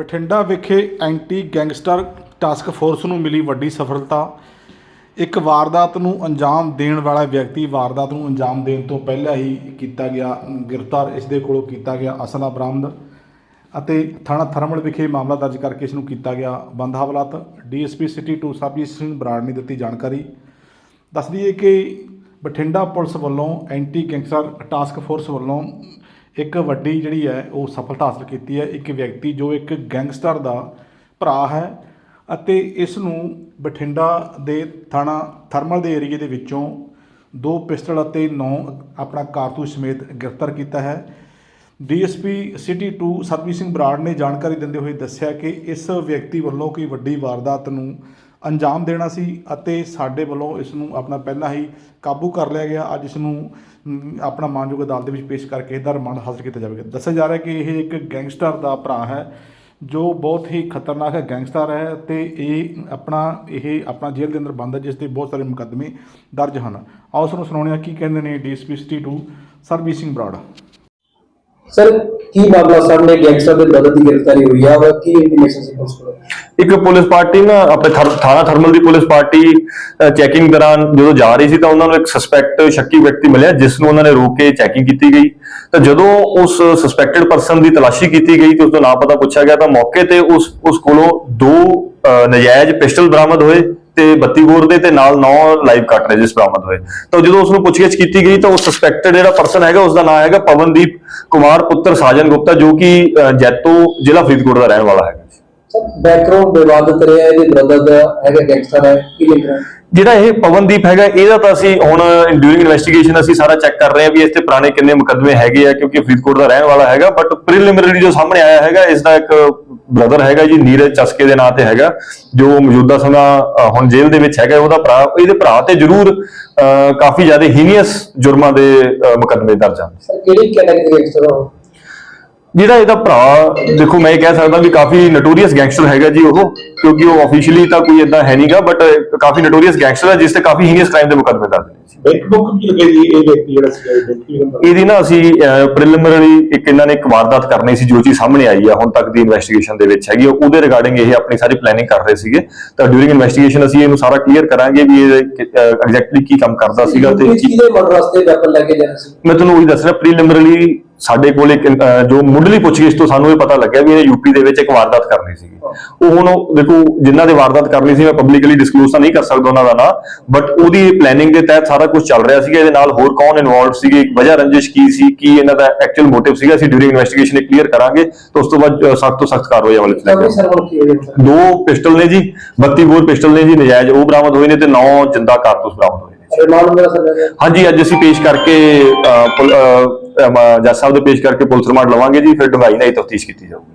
ਬਠਿੰਡਾ ਵਿਖੇ anti gangster task force ਨੂੰ ਮਿਲੀ ਵੱਡੀ ਸਫਲਤਾ। ਇੱਕ ਵਾਰਦਾਤ ਨੂੰ ਅੰਜਾਮ ਦੇਣ ਵਾਲਾ ਵਿਅਕਤੀ ਵਾਰਦਾਤ ਨੂੰ ਅੰਜਾਮ ਦੇਣ ਤੋਂ ਪਹਿਲਾਂ ਹੀ ਕੀਤਾ ਗਿਆ, ਗ੍ਰਿਫਤਾਰ। ਇਸ ਦੇ ਕੋਲੋਂ ਕੀਤਾ ਗਿਆ ਅਸਲਾ ਬਰਾਮਦ ਅਤੇ ਥਾਣਾ ਥਰਮਲ ਵਿਖੇ ਮਾਮਲਾ ਦਰਜ ਕਰਕੇ ਇਸ ਨੂੰ ਕੀਤਾ ਗਿਆ ਬੰਦ ਹਵਾਲਾਤ। ਡੀਐਸਪੀ ਸਿਟੀ 2 ਸਰਬਜੀਤ ਸਿੰਘ ਬਰਾੜ ਨੇ ਦਿੱਤੀ ਜਾਣਕਾਰੀ। ਦੱਸ ਦਈਏ ਕਿ ਬਠਿੰਡਾ ਪੁਲਿਸ ਵੱਲੋਂ ਐਂਟੀ ਗੈਂਗਸਟਰ ਟਾਸਕ ਫੋਰਸ ਵੱਲੋਂ ਇੱਕ ਵੱਡੀ ਜਿਹੜੀ ਹੈ, ਉਹ ਸਫਲਤਾ ਹਾਸਲ ਕੀਤੀ ਹੈ। ਇੱਕ ਵਿਅਕਤੀ ਜੋ ਇੱਕ ਗੈਂਗਸਟਰ ਦਾ ਭਰਾ ਹੈ ਅਤੇ ਇਸ ਨੂੰ ਬਠਿੰਡਾ ਦੇ ਥਾਣਾ ਥਰਮਲ ਦੇ ਏਰੀਏ ਦੇ ਵਿੱਚੋਂ ਦੋ ਪਿਸਟਲ ਅਤੇ ਨੌ ਆਪਣਾ ਕਾਰਤੂਸ ਸਮੇਤ ਗ੍ਰਿਫਤਾਰ ਕੀਤਾ ਹੈ। ਡੀਐਸਪੀ ਸਿਟੀ 2 ਸਰਬਜੀਤ ਸਿੰਘ ਬਰਾੜ ਨੇ ਜਾਣਕਾਰੀ ਦਿੰਦੇ ਹੋਏ ਦੱਸਿਆ ਕਿ ਇਸ ਵਿਅਕਤੀ ਵੱਲੋਂ ਕੋਈ ਵੱਡੀ ਵਾਰਦਾਤ ਨੂੰ ਅੰਜਾਮ ਦੇਣਾ ਸੀ ਅਤੇ ਸਾਡੇ ਵੱਲੋਂ ਇਸ ਨੂੰ ਆਪਣਾ ਪਹਿਲਾਂ ਹੀ ਕਾਬੂ ਕਰ ਲਿਆ ਗਿਆ। ਅੱਜ ਇਸ ਨੂੰ ਆਪਣਾ ਮਾਨਯੋਗ ਅਦਾਲਤ ਦੇ ਵਿੱਚ ਪੇਸ਼ ਕਰਕੇ ਇਹਦਾ ਰਿਮਾਂਡ ਹਾਸਲ ਕੀਤਾ ਜਾਵੇਗਾ। ਦੱਸਿਆ ਜਾ ਰਿਹਾ ਕਿ ਇਹ ਇੱਕ ਗੈਂਗਸਟਰ ਦਾ ਭਰਾ ਹੈ, ਜੋ ਬਹੁਤ ਹੀ ਖਤਰਨਾਕ ਹੈ ਗੈਂਗਸਟਰ ਹੈ ਤੇ ਇਹ ਆਪਣਾ ਇਹ ਆਪਣਾ ਜੇਲ੍ਹ ਦੇ ਅੰਦਰ ਬੰਦ ਹੈ, ਜਿਸ ਤੇ ਬਹੁਤ ਸਾਰੇ ਮੁਕੱਦਮੇ ਦਰਜ ਹਨ। ਆਓ ਉਸ ਨੂੰ ਸੁਣਾਉਣੇ ਆ ਕੀ ਕਹਿੰਦੇ ਨੇ DSP city 2 Sarabjit Singh Brar. Sir ਕੀ ਮਾਮਲਾ ਸਾਹਮਣੇ? ਗੈਂਗਸਟਰ ਦੇ ਬਦਲ ਦੀ ਗ੍ਰਿਫਤਾਰੀ ਹੋਈ ਆ ਔਰ ਕੀ ਇਨਫੋਰਮੇਸ਼ਨ ਸੀ ਪੁਲਿਸ ਕੋਲ? ਇੱਕ ਪੁਲਿਸ ਪਾਰਟੀ ਨਾ ਆਪਣੇ ਥਰ- ਥਾਣਾ ਥਰਮਲ ਦੀ ਪੁਲਿਸ ਪਾਰਟੀ ਚੈਕਿੰਗ ਦੌਰਾਨ ਜਦੋਂ ਜਾ ਰਹੀ ਸੀ ਤਾਂ ਉਹਨਾਂ ਨੂੰ ਇੱਕ ਸਸਪੈਕਟ ਸ਼ੱਕੀ ਵਿਅਕਤੀ ਮਿਲਿਆ ਜਿਸ ਨੂੰ ਉਹਨਾਂ ਨੇ ਰੋਕ ਕੇ ਚੈਕਿੰਗ ਕੀਤੀ ਗਈ। ਤਾਂ ਜਦੋਂ ਉਸ ਸਸਪੈਕਟਡ ਪਰਸਨ ਦੀ ਤਲਾਸ਼ੀ ਕੀਤੀ ਗਈ ਤੇ ਉਸ ਤੋਂ ਨਾਂ ਪਤਾ ਪੁੱਛਿਆ ਗਿਆ ਤਾਂ ਮੌਕੇ ਤੇ ਉਸ ਉਸ ਕੋਲੋਂ ਦੋ ਅਹ, ਨਜਾਇਜ਼ ਪਿਸਟਲ ਬਰਾਮਦ ਹੋਏ। ਤੇ 32 ਬੋਰ ਦੇ ਤੇ ਨਾਲ 9 ਲਾਈਵ ਕੱਟ ਰੇਜਿਸ ਬਰਾਮਦ ਹੋਏ। ਤਾਂ ਜਦੋਂ ਉਸ ਨੂੰ ਪੁੱਛਗਿੱਛ ਕੀਤੀ ਗਈ, ਤਾਂ ਉਹ ਸਸਪੈਕਟਡ ਜਿਹੜਾ ਪਰਸਨ ਹੈਗਾ ਉਸ ਦਾ ਨਾਮ ਹੈਗਾ ਪਵਨਦੀਪ ਕੁਮਾਰ ਪੁੱਤਰ ਸਾਜਨ ਗੁਪਤਾ, ਜੋ ਕਿ ਜੈਤੋ ਜ਼ਿਲ੍ਹਾ ਫਰੀਦਕੋਟ ਦਾ ਰਹਿਣ ਵਾਲਾ ਹੈਗਾ। ਬੈਕਗ੍ਰਾਉਂਡ ਵਿਵਾਦਤ ਰਿਹਾ ਇਹਦੇ ਬ੍ਰਦਰ ਦਾ ਹੈਗਾ ਗੈਂਗਸਟਰ ਹੈ, ਕੀ ਲਿਖ ਰਿਹਾ ਜਿਹੜਾ ਇਹ ਪਵਨਦੀਪ ਹੈਗਾ, ਇਹਦਾ ਤਾਂ ਅਸੀਂ ਹੁਣ ਡਿਊਰਿੰਗ ਇਨਵੈਸਟੀਗੇਸ਼ਨ ਅਸੀਂ ਸਾਰਾ ਚੈੱਕ ਕਰ ਰਹੇ ਹਾਂ ਵੀ ਇਸ ਤੇ ਪੁਰਾਣੇ ਕਿੰਨੇ ਮੁਕੱਦਮੇ ਹੈਗੇ ਆ, ਕਿਉਂਕਿ ਫਰੀਦਕੋਟ ਦਾ ਰਹਿਣ ਵਾਲਾ ਹੈਗਾ ਬਟ ਪ੍ਰੀਲਿਮਿਨਰੀ ਜੋ ਸਾਹਮਣੇ ਆਇਆ ਹੈਗਾ ਇਸ ਦਾ ਇੱਕ ਬ੍ਰਦਰ ਹੈਗਾ ਜੀ, ਨੀਰਜ ਚਸਕੇ ਦੇ ਨਾਂ ਤੇ ਹੈਗਾ, ਜੋ ਮੌਜੂਦਾ ਸਮਾਂ ਹੁਣ ਜੇਲ੍ਹ ਦੇ ਵਿੱਚ ਹੈਗਾ, ਉਹਦਾ ਭਰਾ, ਇਹਦੇ ਭਰਾ ਤੇ ਜ਼ਰੂਰ ਕਾਫੀ ਜ਼ਿਆਦਾ ਹੀਨੀਅਸ ਜੁਰਮਾਂ ਦੇ ਮੁਕੱਦਮੇ ਦਰਜ ਹਨ। ਸਰ, ਕਿਹੜੀ ਕੈਟਾਗਰੀ ਦੇ ਗੈਂਗਸਟਰ ਜਿਹੜਾ ਇਹਦਾ ਭਰਾ ਦੇਖੋ ਮੈਂ ਇਹ ਕਹਿ ਸਕਦਾ ਵੀ ਕਾਫੀ ਨਟੋਰੀਅਸ ਗੈਂਗਸਟਰ ਹੈਗਾ ਜੀ ਉਹ ਕਿਉਂਕਿ ਉਹ ਆਫੀਸ਼ੀਅਲੀ ਤਾਂ ਕੋਈ ਇਦਾਂ ਹੈ ਨਹੀਂਗਾ ਬਟ ਕਾਫੀ ਨਟੋਰੀਅਸ ਗੈਂਗਸਟਰ ਹੈ ਜਿਸ ਤੇ ਕਾਫੀ ਹੀਨੀਅਸ ਕ੍ਰਾਈਮ ਦੇ ਮੁਕੱਦਮੇ ਦਰਜ ਨੇ ਜੀ। ਬੈਂਕ ਬੁੱਕ ਵੀ ਲੱਗੇ ਜੀ ਇਹ ਵਿਅਕਤੀ ਜਿਹੜਾ ਸੀ ਬੈਂਕ ਵੀ ਇਹਦੀ ਨਾ ਅਸੀਂ ਪ੍ਰੀਲਿਮਿਨਰੀ ਇੱਕ ਇਹਨਾਂ ਨੇ ਇੱਕ ਵਾਰਦਾਤ ਕਰਨੀ ਸੀ ਜੋ ਚੀਜ਼ ਸਾਹਮਣੇ ਆਈ ਆ ਹੁਣ ਤੱਕ ਦੀ ਇਨਵੈਸਟੀਗੇਸ਼ਨ ਦੇ ਵਿੱਚ ਹੈਗੀ ਉਹਦੇ ਰਿਗਾਰਡਿੰਗ ਇਹ ਆਪਣੀ ਸਾਰੀ ਪਲੈਨਿੰਗ ਕਰ ਰਹੇ ਸੀਗੇ। ਤਾਂ ਡਿਊਰਿੰਗ ਇਨਵੈਸਟੀਗੇਸ਼ਨ ਅਸੀਂ ਇਹਨੂੰ ਸਾਰਾ ਕਲੀਅਰ ਕਰਾਂਗੇ ਵੀ ਇਹ ਐਗਜ਼ੈਕਟਲੀ ਕੀ ਕੰਮ ਕਰਦਾ ਸੀਗਾ ਤੇ ਕੀ ਕਿਹਦੇ ਮਰਡਰ ਵਾਸਤੇ ਵੈਪਨ ਲੈ ਕੇ ਜਾਣਾ ਸੀ? ਮੈਂ ਤੁਹਾਨੂੰ ਉਹੀ ਦੱਸ ਰਿਹਾ ਪ੍ਰੀਲਿਮਿਨਰੀ ਸਾਡੇ ਕੋਲ ਇੱਕ ਅਹ, ਜੋ ਮੁੱਢਲੀ ਪੁੱਛਗਿੱਛ ਤੋਂ ਸਾਨੂੰ ਇਹ ਪਤਾ ਲੱਗਿਆ ਵੀ ਇਹਨੇ ਯੂਪੀ ਦੇ ਵਿੱਚ ਇੱਕ ਵਾਰਦਾਤ ਕਰਨੀ ਸੀਗੀ। ਉਹ ਹੁਣ ਉਹ ਦੇਖੋ ਜਿਨ੍ਹਾਂ ਦੇ ਵਾਰਦਾਤ ਕਰਨੀ ਸੀ ਮੈਂ ਪਬਲਿਕਲੀ ਡਿਸਕਲੋਜ਼ ਤਾਂ ਨਹੀਂ ਕਰ ਸਕਦਾ ਉਹਨਾਂ ਦਾ ਨਾਂ ਬਟ ਉਹਦੀ ਪਲੈਨਿੰਗ ਦੇ ਤਹਿਤ ਸਾਰਾ ਕੁਝ ਚੱਲ ਰਿਹਾ ਸੀਗਾ। ਇਹਦੇ ਨਾਲ ਹੋਰ ਕੌਣ ਇਨਵੋਲਵਡ ਸੀਗੇ? ਵਜ੍ਹਾ ਰੰਜਿਸ਼ ਕੀ ਸੀ? ਕੀ ਇਹਨਾਂ ਦਾ ਐਕਚੁਅਲ ਮੋਟਿਵ ਸੀਗਾ? ਅਸੀਂ ਡਿਊਰਿੰਗ ਇਨਵੈਸਟੀਗੇਸ਼ਨ ਇਹ ਕਲੀਅਰ ਕਰਾਂਗੇ। ਤੇ ਉਸ ਤੋਂ ਬਾਅਦ ਸਖਤ ਤੋਂ ਸਖਤ ਕਾਰਵਾਈ ਅਮਲ ਵਿੱਚ ਸਰ ਕੀ ਦੋ ਪਿਸਟਲ ਨੇ ਜੀ 32 ਬੋਰ ਪਿਸਟਲ ਨੇ ਜੀ ਨਜਾਇਜ਼ ਉਹ ਬਰਾਮਦ ਹੋਏ ਨੇ ਤੇ 9 ਜਿੰਦਾ ਕਾਰਤੂਸ ਬਰਾਮਦ ਹੋਏ ਨੇ ਰਿਮਾਂਡ ਮੇਰਾ ਸਰ ਲੱਗਿਆ ਹਾਂਜੀ ਅੱਜ ਅਸੀਂ ਪੇਸ਼ ਕਰਕੇ ਅਹ, ਪੁਲ- ਅਹ, ਅਮ, ਜੱਜ ਸਾਹਿਬ ਦੇ ਪੇਸ਼ ਕਰਕੇ ਪੁਲਿਸ ਰਿਮਾਂਡ ਲਵਾਂਗੇ ਜੀ, ਫਿਰ ਡੂੰਘਾਈ ਨਾਲ ਹੀ ਤਫਤੀਸ਼ ਕੀਤੀ ਜਾਊਗੀ।